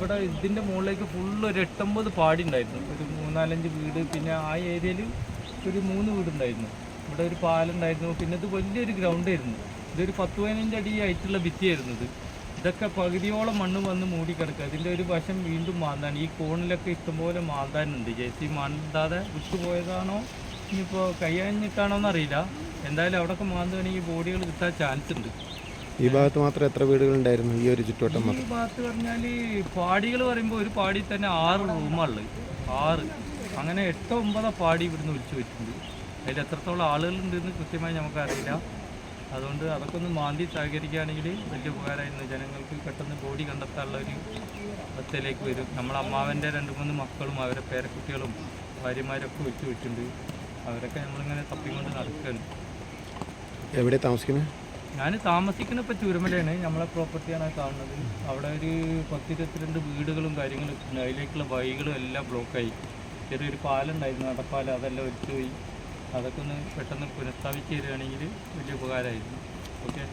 ഇവിടെ ഇതിന്റെ മുകളിലേക്ക് ഫുള്ള് ഒരു എട്ടൊമ്പത് പാടി ഉണ്ടായിരുന്നു ഒരു മൂന്നാലഞ്ച് വീട് പിന്നെ ആ ഏരിയയിൽ ഒരു മൂന്ന് വീടുണ്ടായിരുന്നു. ഇവിടെ ഒരു പാലുണ്ടായിരുന്നു. പിന്നെ ഇത് വലിയൊരു ഗ്രൗണ്ട് ആയിരുന്നു. ഇതൊരു പത്ത് പതിനഞ്ച് അടി ആയിട്ടുള്ള ഭിത്തിയായിരുന്നു ഇത്. ഇതൊക്കെ പകുതിയോളം മണ്ണ് വന്ന് മൂടിക്കിടക്കുക അതിന്റെ ഒരു വശം വീണ്ടും മാന്താൻ ഈ കോണിലൊക്കെ ഇഷ്ടംപോലെ മാന്താനുണ്ട്. ജെ സി മാന്താതെ വിട്ടുപോയതാണോ ഇനിയിപ്പോൾ കയ്യഞ്ഞിട്ടാണോ എന്നറിയില്ല എന്തായാലും അവിടെയൊക്കെ മാന്തുകയാണെങ്കിൽ ബോഡികൾ കിട്ടാൻ ചാൻസ് ഉണ്ട് ഈ ഭാഗത്ത് മാത്രം എത്ര വീടുകളുണ്ടായിരുന്നു ഈ ഒരു ചുറ്റുവട്ടം ഈ ഭാഗത്ത് പറഞ്ഞാൽ പാടികൾ പറയുമ്പോൾ ഒരു പാടി തന്നെ ആറ് റൂമുള്ളത് ആറ്. അങ്ങനെ എട്ടോ ഒമ്പതോ പാടി ഇവിടുന്ന് വിളിച്ചു വെച്ചിട്ടുണ്ട്. അതിൽ എത്രത്തോളം ആളുകളുണ്ടെന്ന് കൃത്യമായി നമുക്കറിയില്ല. അതുകൊണ്ട് അതൊക്കെ ഒന്ന് മാന്തി സഹകരിക്കുകയാണെങ്കിൽ വലിയ ഉപകാരമായിരുന്നു. ജനങ്ങൾക്ക് പെട്ടെന്ന് ബോഡി കണ്ടെത്താനുള്ള ഒരു അവസ്ഥയിലേക്ക് വരും. നമ്മളെ അമ്മാവന്റെ രണ്ട് മൂന്ന് മക്കളും അവരെ പേരക്കുട്ടികളും ഭാര്യമാരൊക്കെ വിളിച്ചു വെച്ചിട്ടുണ്ട്. അവരൊക്കെ നമ്മളിങ്ങനെ തപ്പിക്കൊണ്ട് നടക്കുകയാണ് എവിടെ താമസിക്കുന്നത് ഞാൻ താമസിക്കുന്ന ഇപ്പോൾ ചുരുമലയാണ് നമ്മളെ പ്രോപ്പർട്ടിയാണ് കാണുന്നത്. അവിടെ ഒരു പത്തിരുപത്തിരണ്ട് വീടുകളും കാര്യങ്ങളും അതിലേക്കുള്ള വഴികളും എല്ലാം ബ്ലോക്കായി ചെറിയൊരു പാലുണ്ടായിരുന്നു നടപ്പാലം അതെല്ലാം ഒഴിച്ചുപോയി അതൊക്കെ ഒന്ന് പെട്ടെന്ന് പുനഃസ്ഥാപിച്ച് തരികയാണെങ്കിൽ വലിയ ഉപകാരമായിരുന്നു. ഓക്കെ